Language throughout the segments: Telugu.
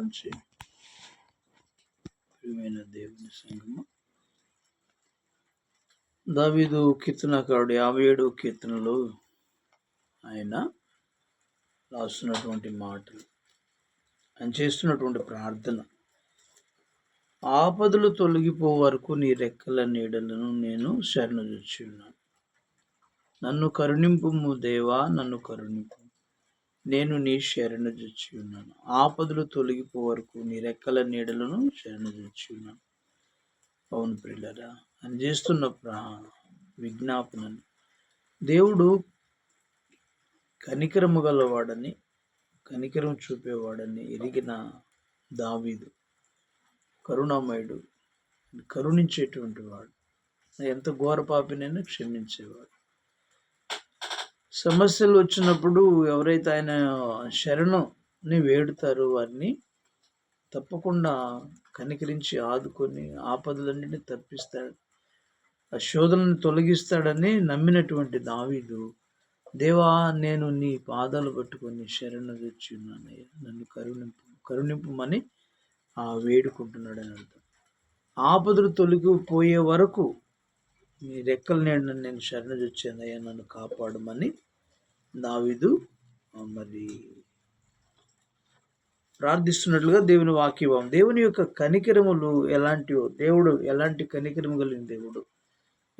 నుంచి ప్రియమైన దేవుని సంగము దావీదు కీర్తనకారుడు యాభై ఏడు కీర్తనలో ఆయన రాస్తున్నటువంటి మాటలు ఆయన చేస్తున్నటువంటి ప్రార్థన. ఆపదలు తొలగిపో వరకు నీ రెక్కల నీడలను నేను శరణుజొచ్చి ఉన్నాను. నన్ను కరుణింపు దేవా నన్ను కరుణింపు. నేను నీ శరణుజొచ్చి ఉన్నాను. ఆపదలు తొలగిపో వరకు నీ రెక్కల నీడలను శరణుజొచ్చి ఉన్నాను. అవును పిల్లరా అని చేస్తున్న ప్రా దేవుడు కనికరము గలవాడని కనికరం చూపేవాడని ఎరిగిన దావీదు. కరుణామయుడు కరుణించేటువంటి వాడు. ఎంత ఘోర పాపినైనా క్షమించేవాడు. సమస్యలు వచ్చినప్పుడు ఎవరైతే ఆయన శరణుని వేడుతారో వారిని తప్పకుండా కనికరించి ఆదుకొని ఆపదలన్నింటినీ తప్పిస్తాడు. ఆ శోధనని తొలగిస్తాడని నమ్మినటువంటి దావీదు దేవా నేను నీ పాదాలు పట్టుకొని శరణు తెచ్చి ఉన్నానయ్యా నన్ను కరుణింపు కరుణింపమని ఆ వేడుకుంటున్నాడని అర్థం. ఆపదలు తొలగిపోయే వరకు నీ రెక్కల నీడను నేను శరణు తెచ్చానయ్యా నన్ను కాపాడమని దావీదు మరి ప్రార్థిస్తున్నట్లుగా దేవుని వాక్యం దేవుని యొక్క కనికరములు ఎలాంటివో దేవుడు ఎలాంటి కనికరము కలిగిన దేవుడు?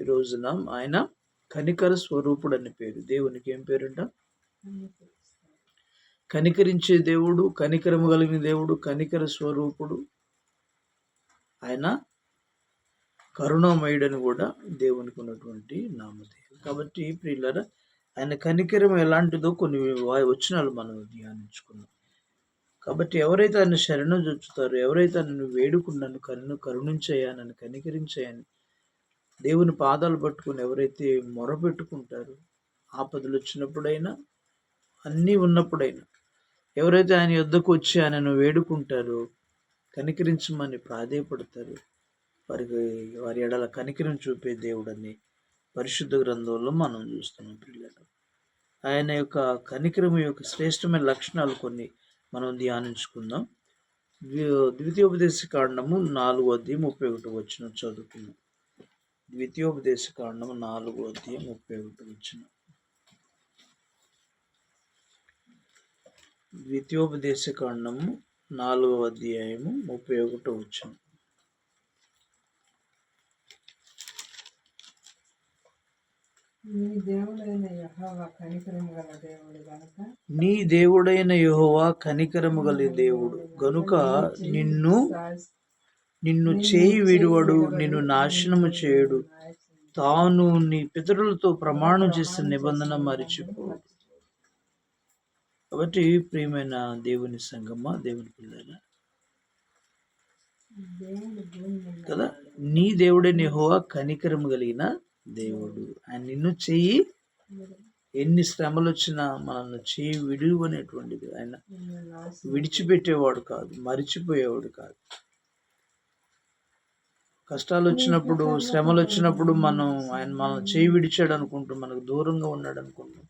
ఈ రోజున ఆయన కనికర స్వరూపుడు అని పేరు. దేవునికి ఏం పేరుంట? కనికరించే దేవుడు కనికరము కలిగిన దేవుడు కనికర స్వరూపుడు. ఆయన కరుణామయుడని కూడా దేవునికి ఉన్నటువంటి నామధేయం. కాబట్టి ప్రియులరా ఆయన కనికరం ఎలాంటిదో కొన్ని వచనాలు మనం ధ్యానించుకున్నాం కాబట్టి ఎవరైతే ఆయన శరణం చూచుతారో ఎవరైతే నన్ను వేడుకున్నాను కరుణ కరుణించాయా నన్ను కనికరించాయని దేవుని పాదాలు పట్టుకుని ఎవరైతే మొరపెట్టుకుంటారో ఆపదలు వచ్చినప్పుడైనా అన్నీ ఉన్నప్పుడైనా ఎవరైతే ఆయన యుద్ధకు వచ్చి ఆయనను వేడుకుంటారో కనికరించమని ప్రాధేయపడతారు వారికి వారి ఎడల కనికిరం చూపే దేవుడని పరిశుద్ధ గ్రంథంలో మనం చూస్తున్నాం పిల్లలు. ఆయన యొక్క కనికిరం యొక్క శ్రేష్టమైన లక్షణాలు కొన్ని మనం ధ్యానించుకుందాం. ద్వి- ద్వితీయోపదేశ కాండము నాలుగో అధ్యాయం ముప్పై ఒకటి వచ్చిన చదువుకున్నాం ద్వితీయోపదేశ కాండము నాలుగో అధ్యాయం ముప్పై ఒకటి వచ్చిన ద్వితీయోపదేశ కాండము నాలుగో అధ్యాయము ముప్పై ఒకటో వచ్చిన నీ దేవుడైన యెహోవా కనికరము గల దేవుడు గనుక? దేవుడు నిన్ను నిన్ను చేయి విడువడు నిన్ను నాశనము చేయడు. తాను నీ పితరులతో ప్రమాణం చేసిన నిబంధన మరిచిపో. కాబట్టి ప్రియమైన దేవుని సంగమ దేవుని పిల్లల దేవుడు కదా? నీ దేవుడైన యెహోవా కనికరము కలిగిన దేవుడు. ఆయన నిన్ను చెయ్యి ఎన్ని శ్రమలు వచ్చినా మనల్ని చేయి విడువు అనేటువంటిది ఆయన విడిచిపెట్టేవాడు కాదు మరిచిపోయేవాడు కాదు. కష్టాలు వచ్చినప్పుడు శ్రమలు వచ్చినప్పుడు మనం ఆయన మనం చేయి విడిచాడు అనుకుంటూ మనకు దూరంగా ఉన్నాడు అనుకుంటాం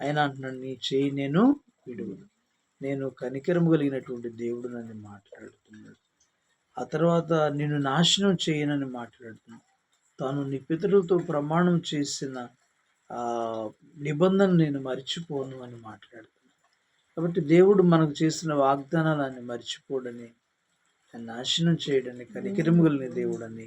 ఆయన అంటున్నాడు నీ చేయి నేను విడువను. నేను కనికరం కలిగినటువంటి దేవుడు నన్ను మాట్లాడుతున్నాడు. ఆ తర్వాత నిన్ను నాశనం చేయనని మాట్లాడుతున్నాడు. తాను నీ పితరులతో ప్రమాణం చేసిన ఆ నిబంధన నేను మర్చిపోను అని మాట్లాడుతున్నాను. కాబట్టి దేవుడు మనకు చేసిన వాగ్దానాలన్నీ మర్చిపోడని ఆయన నాశనం చేయడని కనికరము దేవుడని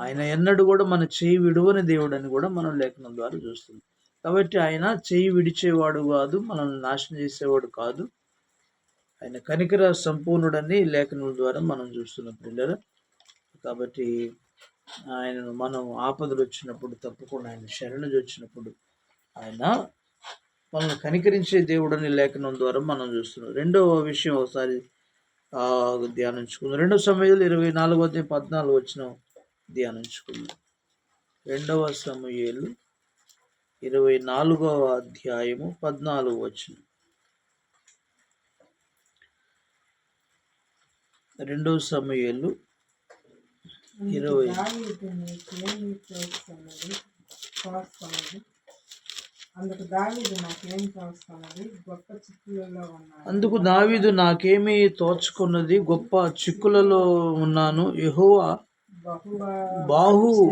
ఆయన ఎన్నడూ కూడా మన చేయి విడువని దేవుడని కూడా మనం లేఖనం ద్వారా చూస్తుంది కాబట్టి ఆయన చేయి విడిచేవాడు కాదు మనల్ని నాశనం చేసేవాడు కాదు. ఆయన కనికర సంపూర్ణుడని లేఖనుల ద్వారా మనం చూస్తున్నాం పిల్లలు. కాబట్టి ఆయనను మనం ఆపదలు వచ్చినప్పుడు తప్పకుండా ఆయన శరణు వచ్చినప్పుడు ఆయన మనల్ని కనికరించే దేవుడని లేఖనం ద్వారా మనం చూస్తున్నాం. రెండవ విషయం ఒకసారి ధ్యానించుకుందాం. రెండవ సమయంలో ఇరవై నాలుగో పద్నాలుగు వచ్చిన ధ్యానించుకుందాం. రెండవ సమయాలు ఇరవై నాలుగవ అధ్యాయము పద్నాలుగు వచ్చిన. రెండవ సమయాలు ఇరవై. అందుకు దావీదు నాకేం తోస్తున్నది గొప్ప చిక్కులలో ఉన్నాను. అందుకు దావీదు నాకేమీ తోచుకున్నది? గొప్ప చిక్కులలో ఉన్నాను. యెహోవా బాహు.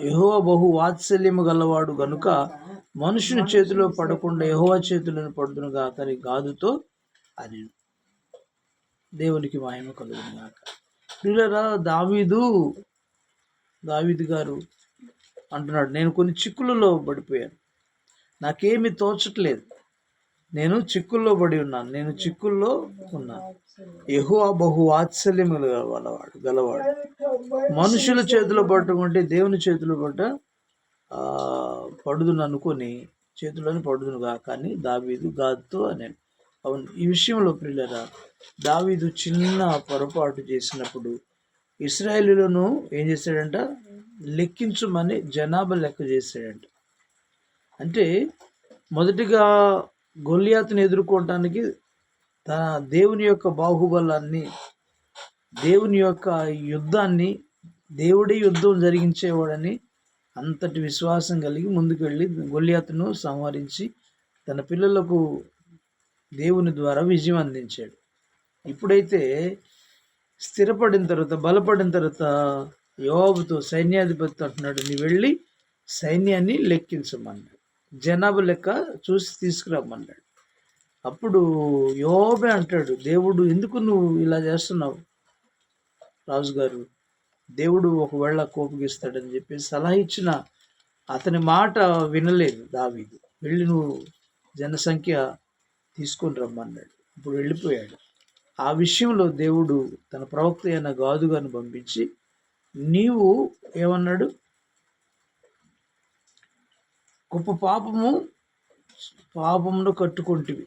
యెహోవా బహు వాత్సల్యము గలవాడు గనుక మనుషుని చేతిలో పడకుండా యెహోవా చేతులను పడుదును గాక అని గాదుతో అని దేవునికి మహిమ కలుగును గాక. ప్రియులరా దావీదు దావీదు గారు అంటున్నాడు నేను కొన్ని చిక్కులలో పడిపోయాను. నాకేమీ తోచట్లేదు. నేను చిక్కుల్లో పడి ఉన్నాను. నేను చిక్కుల్లో ఉన్నాను. ఎహువా బహు వాత్సల్యము గలవాడు గలవాడు. మనుషుల చేతిలో పట్టుకుంటే దేవుని చేతిలో పట్ట పడుదును అనుకొని చేతిలోని పడుదును కాక అని దావీదు గాదుతో అని అవును. ఈ విషయంలో ప్రిల్లరా దావీదు చిన్న పొరపాటు చేసినప్పుడు ఇస్రాయేలీలను ఏం చేశాడంట? లెక్కించమని జనాభా లెక్క చేశాడంట. అంటే మొదటిగా గొల్లియాతను ఎదుర్కోవటానికి తన దేవుని యొక్క బాహుబలాన్ని దేవుని యొక్క యుద్ధాన్ని దేవుడే యుద్ధం జరిగించేవాడని అంతటి విశ్వాసం కలిగి ముందుకెళ్ళి గొల్లియాతను సంహరించి తన పిల్లలకు దేవుని ద్వారా విజయం అందించాడు. ఇప్పుడైతే స్థిరపడిన తర్వాత బలపడిన తర్వాత యోబుతో సైన్యాధిపతి అంటున్నాడు నీ వెళ్ళి సైన్యాన్ని లెక్కించమన్నాడు. జనాభా లెక్క చూసి తీసుకురమ్మన్నాడు అప్పుడు యోబే అంటాడు దేవుడు ఎందుకు నువ్వు ఇలా చేస్తున్నావు రాజుగారు? దేవుడు ఒకవేళ కోపగిస్తాడని చెప్పి సలహా ఇచ్చిన అతని మాట వినలేదు దావీదు. వెళ్ళి నువ్వు జనసంఖ్య తీసుకొని రమ్మన్నాడు. ఇప్పుడు వెళ్ళిపోయాడు. ఆ విషయంలో దేవుడు తన ప్రవక్త అయిన గాదుగాను పంపించి నీవు ఏమన్నాడు? గొప్ప పాపము పాపమును కట్టుకుంటివి.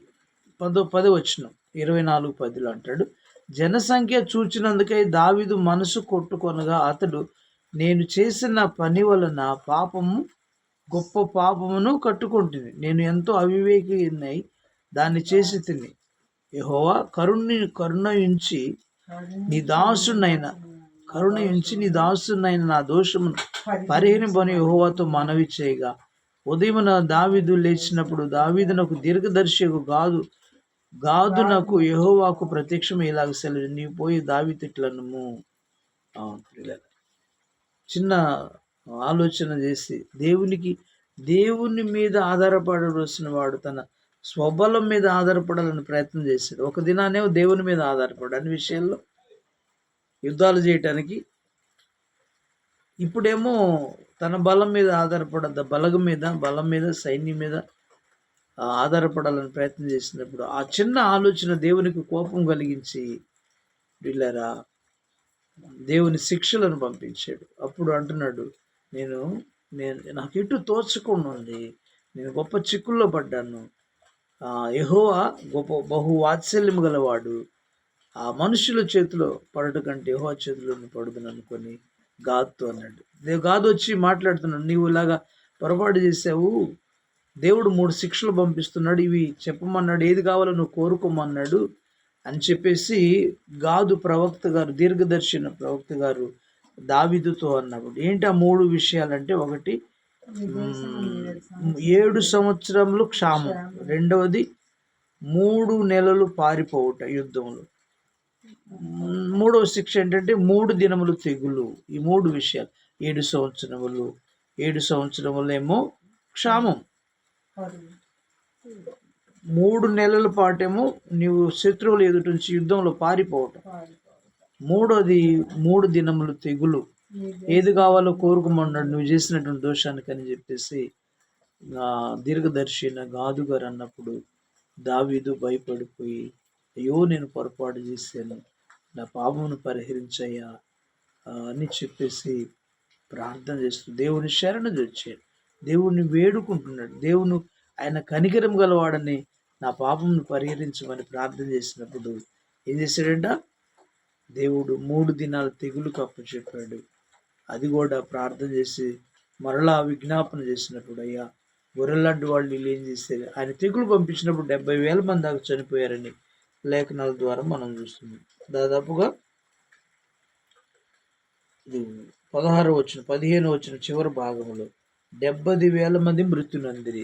పదో పది వచ్చిన ఇరవై నాలుగు పదిలో అంటాడు జనసంఖ్య చూచినందుకై దావిదు మనసు కొట్టుకొనగా అతడు నేను చేసిన పని వలన పాపము గొప్ప పాపమును కట్టుకుంటుంది నేను ఎంతో అవివేకినై దాన్ని చేసి తిని. యహోవా కరుణ్ణి కరుణయించి నీ దాసునైనా కరుణయించి నీ దాసునైన నా దోషమును పరిహరింపని యహోవాతో మనవి చేయగా. ఉదయమున దావీదు లేచినప్పుడు దావీదునకు దీర్ఘదర్శకు గాదు గాదునకు యహోవాకు ప్రత్యక్షం ఇలాగ సెలవు. నీవు పోయి దావితిట్లనము చిన్న ఆలోచన చేసి దేవునికి దేవుని మీద ఆధారపడవలసిన వాడు తన స్వబలం మీద ఆధారపడాలని ప్రయత్నం చేశాడు. ఒక దినానే దేవుని మీద ఆధారపడు అన్ని విషయాల్లో యుద్ధాలు చేయటానికి ఇప్పుడేమో తన బలం మీద ఆధారపడద్ద బలగం మీద బలం మీద సైన్యం మీద ఆధారపడాలని ప్రయత్నం చేసినప్పుడు ఆ చిన్న ఆలోచన దేవునికి కోపం కలిగించి వీళ్ళరా దేవుని శిక్షలను పంపించాడు. అప్పుడు అంటున్నాడు నేను నేను నాకు ఎటు తోచకుండా ఉంది. నేను గొప్ప చిక్కుల్లో పడ్డాను. యహోవా గొప్ప బహు వాత్సల్యం గలవాడు. ఆ మనుషుల చేతిలో పడట కంటే యెహోవా చేతిలో పడుదును అనుకొని గాదుతో అన్నాడు. దేవు గాదు వచ్చి మాట్లాడుతున్నాడు నీవు ఇలాగా పొరపాటు చేసావు దేవుడు మూడు శిక్షలు పంపిస్తున్నాడు ఇవి చెప్పమన్నాడు ఏది కావాలో నువ్వు కోరుకోమన్నాడు అని చెప్పేసి గాదు ప్రవక్త గారు దీర్ఘదర్శన ప్రవక్త గారు దావిదుతో అన్నప్పుడు ఏంటి ఆ మూడు విషయాలంటే? ఒకటి ఏడు సంవత్సరములు క్షామం. రెండవది మూడు నెలలు పారిపోవుట యుద్ధంలో మూడవ శిక్ష ఏంటంటే మూడు దినములు తెగులు. ఈ మూడు విషయాలు. ఏడు సంవత్సరములు. ఏడు సంవత్సరములేమో క్షామం. మూడు నెలల పాటేమో నీవు శత్రువులు ఎదుటి నుంచి యుద్ధంలో పారిపోవటం. మూడోది మూడు దినములు తెగులు. ఏది కావాలో కోరుకోమన్నాడు నువ్వు చేసినటువంటి దోషానికి అని చెప్పేసి ఆ, దీర్ఘదర్శిన గాదు గారు అన్నప్పుడు దావీదు భయపడిపోయి అయ్యో నేను పొరపాటు చేశాను నా పాపమును పరిహరించయ్యా అని చెప్పేసి ప్రార్థన చేస్తూ దేవుని శరణ వచ్చాడు దేవుణ్ణి వేడుకుంటున్నాడు. దేవుని ఆయన కనికరం గలవాడని నా పాపమును పరిహరించమని ప్రార్థన చేసినప్పుడు ఏం చేశాడంట? దేవుడు మూడు దినాలు తెగులు కప్పు చెప్పాడు అది కూడా ప్రార్థన చేసి మరలా విజ్ఞాపన చేసినప్పుడు అయ్యా గొర్రెలాంటి వాళ్ళు వీళ్ళు ఏం చేశారు ఆయన తెగులు పంపించినప్పుడు డెబ్బై వేల మంది దాకా చనిపోయారని లేఖనాల ద్వారా మనం చూస్తున్నాం. దాదాపుగా ఇది పదహారు వచ్చిన పదిహేను వచ్చిన చివరి భాగంలో డెబ్బది వేల మంది మృత్యునందిరి.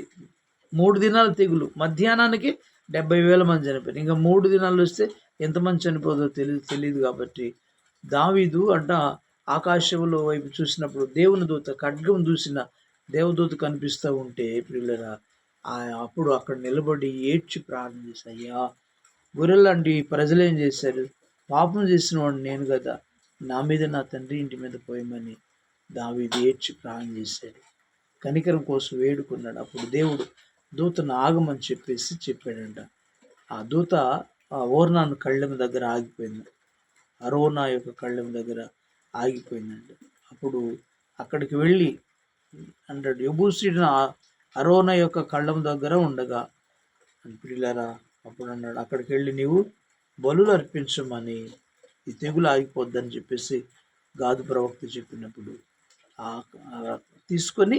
మూడు దినాల తెగులు. మధ్యాహ్నానికి డెబ్బై వేల మంది చనిపోయారు. ఇంకా మూడు దినాలు వస్తే ఎంతమంది చనిపోదో తెలియదు తెలియదు కాబట్టి దావీదు అంట ఆకాశంలో వైపు చూసినప్పుడు దేవుని దూత ఖడ్గం చూసిన దేవదూత కనిపిస్తూ ఉంటే పిల్లరా ఆ అప్పుడు అక్కడ నిలబడి ఏడ్చి ప్రార్థన చేసి అయ్యా గొర్రెలాంటి ప్రజలు ఏం చేశారు? పాపం చేసిన వాడు నేను కదా నా మీద నా తండ్రి ఇంటి మీద పోయమని దావీది ఏడ్చి ప్రాణం చేశాడు. కనికరం కోసం వేడుకున్నాడు. అప్పుడు దేవుడు దూతను ఆగమని చెప్పేసి చెప్పాడంట. ఆ దూత ఆ ఓర్నాను కళ్ళెం దగ్గర ఆగిపోయింది. అరోనా యొక్క కళ్ళెం దగ్గర ఆగిపోయిందండి. అప్పుడు అక్కడికి వెళ్ళి అంటాడు యబూసీడిన అరోన యొక్క కళ్ళం దగ్గర ఉండగా పిల్లారా అప్పుడు అన్నాడు అక్కడికి వెళ్ళి నీవు బలులు అర్పించమని ఈ తెగులు ఆగిపోద్దని చెప్పేసి గాదు ప్రవక్త చెప్పినప్పుడు ఆ తీసుకొని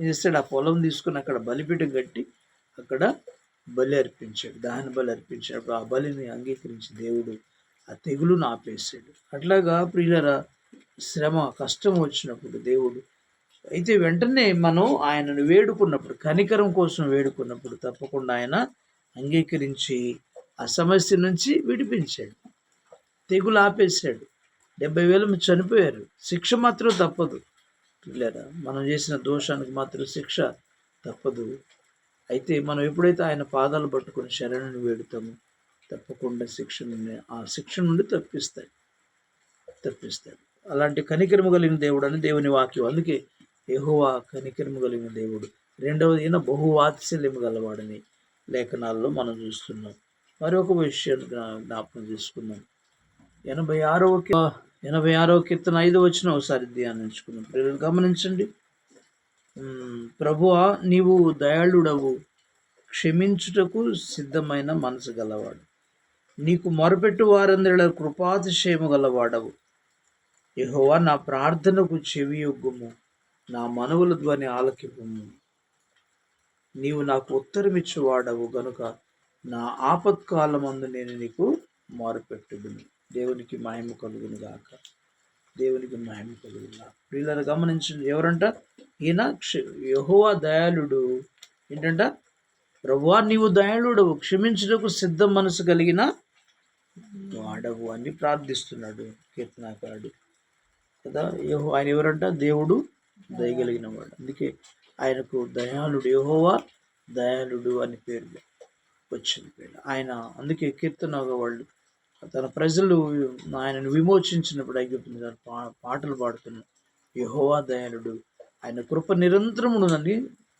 ఏం చేస్తాడు? ఆ పొలం తీసుకొని అక్కడ బలిపీఠం కట్టి అక్కడ బలి అర్పించాడు. దహన బలి అర్పించాడు. ఆ బలిని అంగీకరించి దేవుడు ఆ తెగులును ఆపేసాడు అట్లాగా ప్రియులరా శ్రమ కష్టం వచ్చినప్పుడు దేవుడు. అయితే వెంటనే మనం ఆయనను వేడుకున్నప్పుడు కనికరం కోసం వేడుకున్నప్పుడు తప్పకుండా ఆయన అంగీకరించి ఆ సమస్య నుంచి విడిపించాడు. తెగులు ఆపేశాడు. డెబ్బై వేల చనిపోయారు. శిక్ష మాత్రం తప్పదు. పిల్లరా మనం చేసిన దోషానికి మాత్రం శిక్ష తప్పదు. అయితే మనం ఎప్పుడైతే ఆయన పాదాలు పట్టుకుని శరణుని వేడుతామో తప్పకుండా శిక్ష నుండి ఆ శిక్ష నుండి తప్పిస్తాడు. తప్పిస్తాడు. అలాంటి కనికరము కలిగిన దేవుడు అని దేవుని వాక్యం. అందుకే యెహోవా కనికరము కలిగిన దేవుడు. రెండవది ఈయన బహువాత్సల్యము గలవాడని లేఖనాల్లో మనం చూస్తున్నాం. మరొక విషయం జ్ఞాపకం చేసుకున్నాం ఎనభై ఆరో ఎనభై ఆరో కీర్తన ఐదు వచ్చిన ఒకసారి ధ్యానించుకున్నాం పిల్లలు గమనించండి. ప్రభువా నీవు దయాళుడవు క్షమించుటకు సిద్ధమైన మనసు గలవాడు. నీకు మొరపెట్టు వారందరిలో కృపాతిశయము గలవాడవు. యహోవా నా ప్రార్థనకు చెవియొగ్గుము నా మనవుల ధ్వని ఆలకిపుము. నీవు నాకు ఉత్తరమిచ్చువాడవు గనుక నా ఆపత్కాలమందు నేను నీకు మారుపెట్టుదును. దేవునికి మాయమ కలుగును గాక. దేవునికి మాయమ కలుగును వీళ్ళని గమనించండి ఎవరంట? ఈయన క్ష- దయాళుడు. ఏంటంట? ప్రభువా నీవు దయాళుడవు క్షమించుటకు సిద్ధం మనసు కలిగిన వాడవు అని ప్రార్థిస్తున్నాడు కీర్తనాకారుడు. కదా? యహో ఆయన ఎవరంట? దేవుడు దయగలిగిన వాడు అందుకే ఆయనకు దయాళుడు యహోవా దయాళుడు అని పేరు వచ్చింది పేరు. ఆయన అందుకే కీర్తన వాళ్ళు తన ప్రజలు ఆయనను విమోచించినప్పుడు ఐగుప్తు మీద పా పాటలు పాడుతున్నారు యహోవా దయాళుడు ఆయన కృప నిరంతరమునని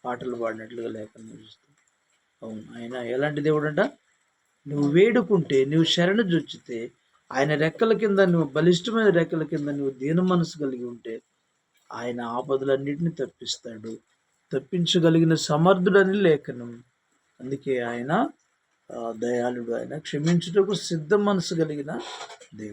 పాటలు పాడినట్లుగా లేఖనం చూస్తుంది అవును ఆయన ఎలాంటి దేవుడు అంట నువ్వు వేడుకుంటే నువ్వు శరణు చూచితే ఆయన రెక్కల కింద నువ్వు బలిష్టమైన రెక్కల కింద నువ్వు దీన మనసు కలిగి ఉంటే ఆయన ఆపదలన్నిటిని తప్పిస్తాడు. తప్పించగలిగిన సమర్థుడని లేఖనం. అందుకే ఆయన ఆ, దయాళుడు. ఆయన క్షమించుటకు సిద్ధ మనసు కలిగిన దేవుడు.